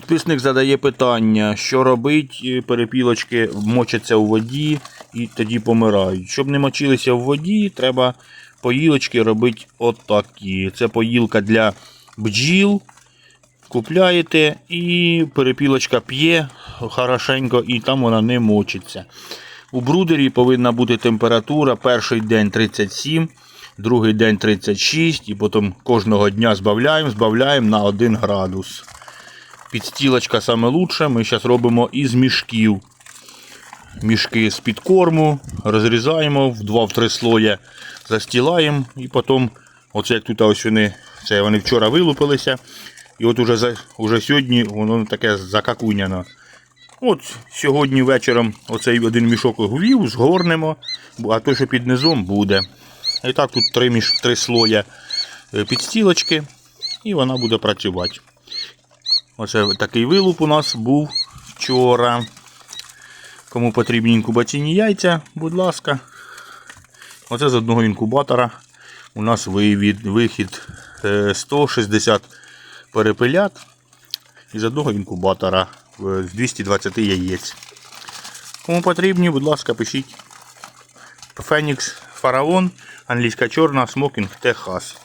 Підписник задає питання, що робить, е, перепілочки мочаться у воді і тоді помирають. Щоб не мочилися в воді, треба поїлочки робити отакі. Це поїлка для бджіл. Купляєте і перепілочка п'є хорошенько і там вона не мочиться. У брудері повинна бути температура перший день 37, другий день 36 і потім кожного дня збавляємо, збавляємо на 1 градус. Підстілочка саме лучше. Ми зараз робимо із мішків. Мішки з підкорму розрізаємо в 2-3 слоя, застілаємо і потім, оце як тут ось вони, це вони вчора вилупилися. І от уже, уже сьогодні воно таке закакуняно. От сьогодні вечором оцей один мішок гувів згорнемо, а той, що під низом, буде. І так тут три, міш, три слоя е, підстілочки, і вона буде працювати. Оце такий вилуп у нас був вчора. Кому потрібні інкубаційні яйця, будь ласка. Оце з одного інкубатора у нас вивід, вихід е, 160 перепелят із одного інкубатора е, з 220 яєць. Кому потрібні, будь ласка, пишіть. Фенікс Фараон, англійська чорна, смокінг, Техас.